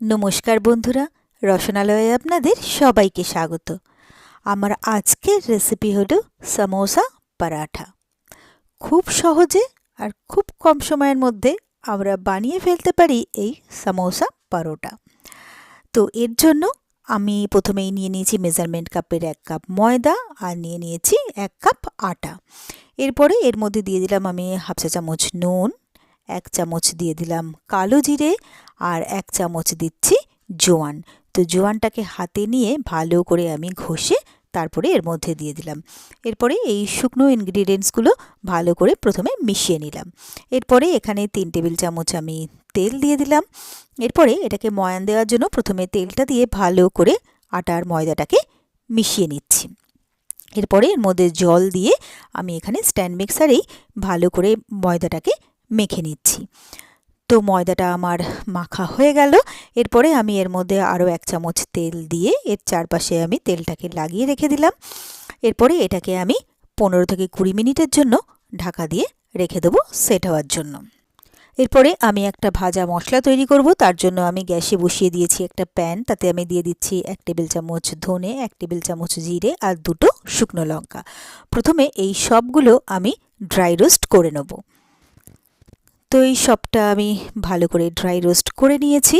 নমস্কার বন্ধুরা, রসনালয়ে আপনাদের সবাইকে স্বাগত। আমার আজকের রেসিপি হলো সামোসা পরাঠা খুব সহজে আর খুব কম সময়ের মধ্যে আমরা বানিয়ে ফেলতে পারি এই সামোসা পরোটা তো এর জন্য আমি প্রথমেই নিয়ে নিয়েছি মেজারমেন্ট কাপের এক কাপ ময়দা আর নিয়ে নিয়েছি এক কাপ আটা। এরপরে এর মধ্যে দিয়ে দিলাম আমি হাফ চা চামচ নুন, এক চামচ দিয়ে দিলাম কালো জিরে আর এক চামচ দিচ্ছি জোয়ান। তো জোয়ানটাকে হাতে নিয়ে ভালো করে আমি ঘষে তারপরে এর মধ্যে দিয়ে দিলাম। এরপরে এই শুকনো ইনগ্রিডিয়েন্টসগুলো ভালো করে প্রথমে মিশিয়ে নিলাম। এরপরে এখানে তিন টেবিল চামচ আমি তেল দিয়ে দিলাম। এরপরে এটাকে ময়ান দেওয়ার জন্য প্রথমে তেলটা দিয়ে ভালো করে আটার ময়দাটাকে মিশিয়ে নিচ্ছি। এরপরে এর মধ্যে জল দিয়ে আমি এখানে স্ট্যান্ড মিক্সারেই ভালো করে ময়দাটাকে মেখে নিচ্ছি। তো ময়দাটা আমার মাখা হয়ে গেল। এরপরে আমি এর মধ্যে আরও এক চামচ তেল দিয়ে এর চারপাশে আমি তেলটাকে লাগিয়ে রেখে দিলাম। এরপরে এটাকে আমি পনেরো থেকে কুড়ি মিনিটের জন্য ঢাকা দিয়ে রেখে দেবো সেট হওয়ার জন্য। এরপরে আমি একটা ভাজা মশলা তৈরি করব। তার জন্য আমি গ্যাসে বসিয়ে দিয়েছি একটা প্যান। তাতে আমি দিয়ে দিচ্ছি এক টেবিল চামচ ধনে, এক টেবিল চামচ জিরে আর দুটো শুকনো লঙ্কা। প্রথমে এই সবগুলো আমি ড্রাই রোস্ট করে নেব। তো এই সবটা আমি ভালো করে ড্রাই রোস্ট করে নিয়েছি।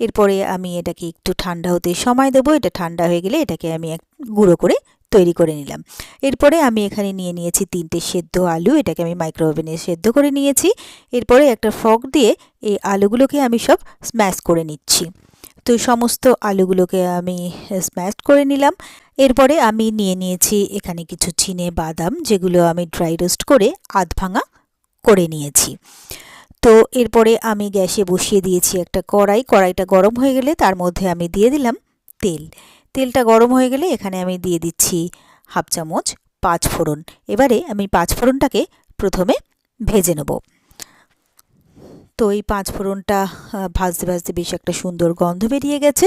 এরপরে আমি এটাকে একটু ঠান্ডা হতে সময় দেবো। এটা ঠান্ডা হয়ে গেলে এটাকে আমি এক গুঁড়ো করে তৈরি করে নিলাম। এরপরে আমি এখানে নিয়ে নিয়েছি তিনটে সেদ্ধ আলু। এটাকে আমি মাইক্রো ওভেনে সেদ্ধ করে নিয়েছি। এরপরে একটা ফক দিয়ে এই আলুগুলোকে আমি সব স্ম্যাশ করে নিচ্ছি। তো সমস্ত আলুগুলোকে আমি স্ম্যাশ করে নিলাম। এরপরে আমি নিয়ে নিয়েছি এখানে কিছু চিনে বাদাম, যেগুলো আমি ড্রাই রোস্ট করে আধ ভাঙা করে নিয়েছি। তো এরপরে আমি গ্যাসে বসিয়ে দিয়েছি একটা কড়াই। কড়াইটা গরম হয়ে গেলে তার মধ্যে আমি দিয়ে দিলাম তেল। তেলটা গরম হয়ে গেলে এখানে আমি দিয়ে দিচ্ছি হাফ চামচ পাঁচ ফোড়ন। এবারে আমি পাঁচ ফোড়নটাকে প্রথমে ভেজে নেব। তো এই পাঁচ ফোড়নটা ভাজতে ভাজতে বেশ একটা সুন্দর গন্ধ বেরিয়ে গেছে।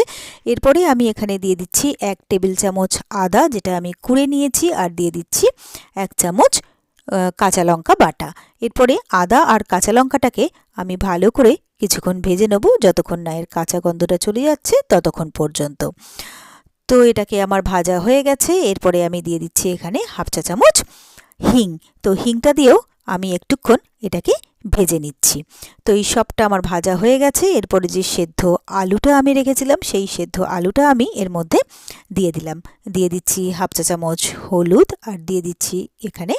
এরপরে আমি এখানে দিয়ে দিচ্ছি এক টেবিল চামচ আদা, যেটা আমি কুড়ে নিয়েছি, আর দিয়ে দিচ্ছি এক চামচ কাঁচা লঙ্কা বাটা। এরপরে আদা আর কাঁচা লঙ্কাটাকে আমি ভালো করে কিছুক্ষণ ভেজে নেব, যতক্ষণ না এর কাঁচা গন্ধটা চলে যাচ্ছে ততক্ষণ পর্যন্ত। তো এটাকে আমার ভাজা হয়ে গেছে, এরপরে আমি দিয়ে দিচ্ছি এখানে হাফ চা চামচ হিং। তো হিংটা দিয়েও আমি একটুক্ষণ এটাকে ভেজে নিচ্ছি। তো এই সবটা আমার ভাজা হয়ে গেছে, এরপরে যে সেদ্ধ আলুটা আমি রেখেছিলাম, সেই সেদ্ধ আলুটা আমি এর মধ্যে দিয়ে দিলাম। দিয়ে দিচ্ছি হাফ চা চামচ হলুদ আর দিয়ে দিচ্ছি এখানে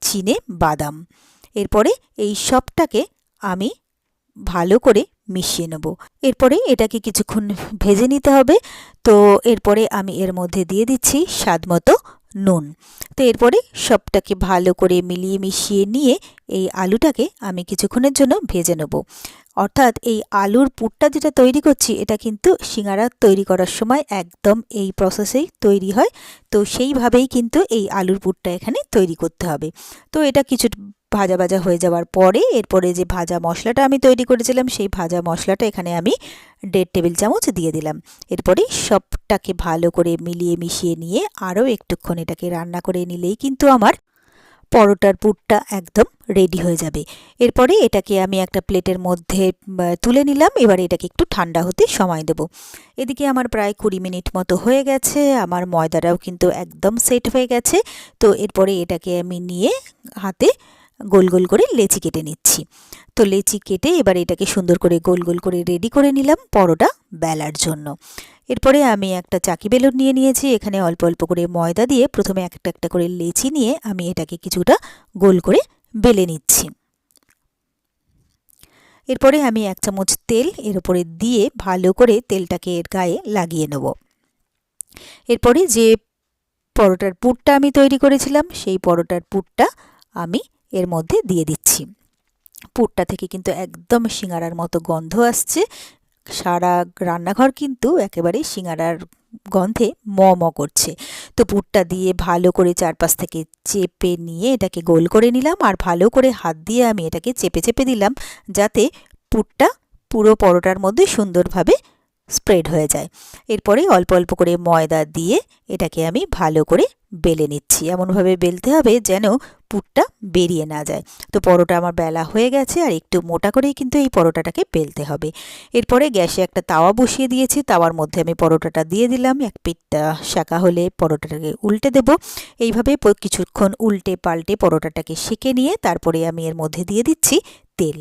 চিনে বাদাম। এরপরে এই সবটাকে আমি ভালো করে মিশিয়ে নেব। এরপরে এটাকে কিছুক্ষণ ভেজে নিতে হবে। তো এরপরে আমি এর মধ্যে দিয়ে দিচ্ছি স্বাদ মতো নুন। তো এরপরে সবটাকে ভালো করে মিলিয়ে মিশিয়ে নিয়ে এই আলুটাকে আমি কিছুক্ষণের জন্য ভেজে নেব। অর্থাৎ এই আলুর পুরটা যেটা তৈরি করছি, এটা কিন্তু সিঙ্গারা তৈরি করার সময় একদম এই প্রসেসেই তৈরি হয়। তো সেইভাবেই কিন্তু এই আলুর পুরটা এখানে তৈরি করতে হবে। তো এটা কিছু ভাজা ভাজা হয়ে যাওয়ার পরে এরপরে যে ভাজা মশলাটা আমি তৈরি করেছিলাম, সেই ভাজা মশলাটা এখানে আমি দেড় টেবিল চামচ দিয়ে দিলাম। এরপরে সবটাকে ভালো করে মিলিয়ে মিশিয়ে নিয়ে আরও একটুক্ষণ এটাকে রান্না করে নিলেই কিন্তু আমার পরোটার পুরটা একদম রেডি হয়ে যাবে। এরপরে এটাকে আমি একটা প্লেটের মধ্যে তুলে নিলাম। এবার এটাকে একটু ঠান্ডা হতে সময় দেব। এদিকে আমার প্রায় কুড়ি মিনিট মতো হয়ে গেছে। আমার ময়দাটাও কিন্তু একদম সেট হয়ে গেছে। তো এরপরে এটাকে আমি নিয়ে হাতে গোল গোল করে লেচি কেটে নিচ্ছি। তো লেচি কেটে এবার এটাকে সুন্দর করে গোল গোল করে রেডি করে নিলাম পরোটা বেলার জন্য। এরপরে আমি একটা চাকি বেলুন নিয়ে নিয়েছি, এখানে অল্প অল্প করে ময়দা দিয়ে প্রথমে একটা একটা করে লেচি নিয়ে আমি এটাকে কিছুটা গোল করে বেলে নিচ্ছি। এরপরে আমি এক চামচ তেল এর উপরে দিয়ে ভালো করে তেলটাকে এর গায়ে লাগিয়ে নেব। এরপরে যে পরোটার পুরটা আমি তৈরি করেছিলাম, সেই পরোটার পুরটা আমি এর মধ্যে দিয়ে দিচ্ছি। পুরটা থেকে কিন্তু একদম সিঙ্গারার মতো গন্ধ আসছে। সারা রান্নাঘর কিন্তু একেবারে সিঙ্গারার গন্ধে ম ম করছে। তো পুরটা দিয়ে ভালো করে চারপাশ থেকে চেপে নিয়ে এটাকে গোল করে নিলাম আর ভালো করে হাত দিয়ে আমি এটাকে চেপে চেপে দিলাম যাতে পুরটা পুরো পরোটার মধ্যে সুন্দরভাবে স্প্রেড হয়ে যায়। এরপরে অল্প অল্প করে ময়দা দিয়ে এটাকে আমি ভালো করে বেলে নিচ্ছি। এমনভাবে বেলতে হবে যেন পুরটা বেরিয়ে না যায়। তো পরোটা আমার বেলা হয়ে গেছে আর একটু মোটা করেই কিন্তু এই পরোটাটাকে বেলতে হবে। এরপরে গ্যাসে একটা তাওয়া বসিয়ে দিয়েছি। তাওয়ার মধ্যে আমি পরোটাটা দিয়ে দিলাম। এক পিঠটা শাঁকা হলে পরোটাটাকে উল্টে দেব। এইভাবে কিছুক্ষণ উল্টে পাল্টে পরোটাটাকে সেঁকে নিয়ে তারপরে আমি এর মধ্যে দিয়ে দিচ্ছি তেল।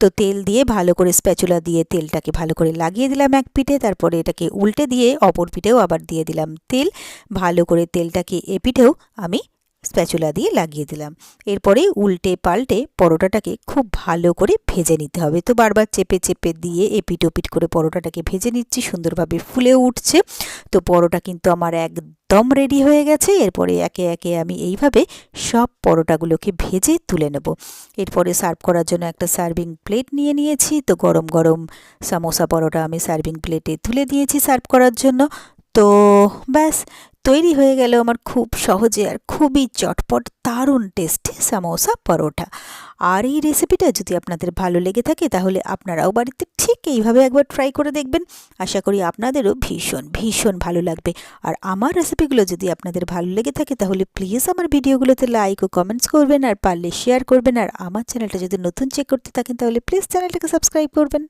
তো তেল দিয়ে ভালো করে স্প্যাচুলা দিয়ে তেলটাকে ভালো করে লাগিয়ে দিলাম এক পিঠে, তারপরে এটাকে উল্টে দিয়ে অপর পিঠেও আবার দিয়ে দিলাম তেল। ভালো করে তেলটাকে এ পিঠেও আমি স্প্যাচুলা দিয়ে লাগিয়ে দিলাম। এরপরে উল্টে পাল্টে পরোটাটাকে খুব ভালো করে ভেজে নিতে হবে। তো বারবার চেপে চেপে দিয়ে এপিট ওপিট করে পরোটাটাকে ভেজে নিচ্ছি, সুন্দরভাবে ফুলে উঠছে। তো পরোটা কিন্তু আমার একদম রেডি হয়ে গেছে। এরপরে একে একে আমি এইভাবে সব পরোটাগুলোকে ভেজে তুলে নেব। এরপরে সার্ভ করার জন্য একটা সার্ভিং প্লেট নিয়ে নিয়েছি। তো গরম গরম সামোসা পরোটা আমি সার্ভিং প্লেটে তুলে দিয়েছি সার্ভ করার জন্য। তো ব্যাস, তৈরি হয়ে গেল আমার খুব সহজে আর খুবই চটপট দারুণ টেস্টি সামোসা পরোটা। আর এই রেসিপিটা যদি আপনাদের ভালো লেগে থাকে, তাহলে আপনারাও বাড়িতে ঠিক এইভাবে একবার ট্রাই করে দেখবেন। আশা করি আপনাদেরও ভীষণ ভীষণ ভালো লাগবে। আর আমার রেসিপিগুলো যদি আপনাদের ভালো লেগে থাকে, তাহলে প্লিজ আমার ভিডিওগুলোতে লাইক ও কমেন্টস করবেন, আর পারলে শেয়ার করবেন। আর আমার চ্যানেলটা যদি নতুন চেক করতে থাকেন, তাহলে প্লিজ চ্যানেলটাকে সাবস্ক্রাইব করবেন।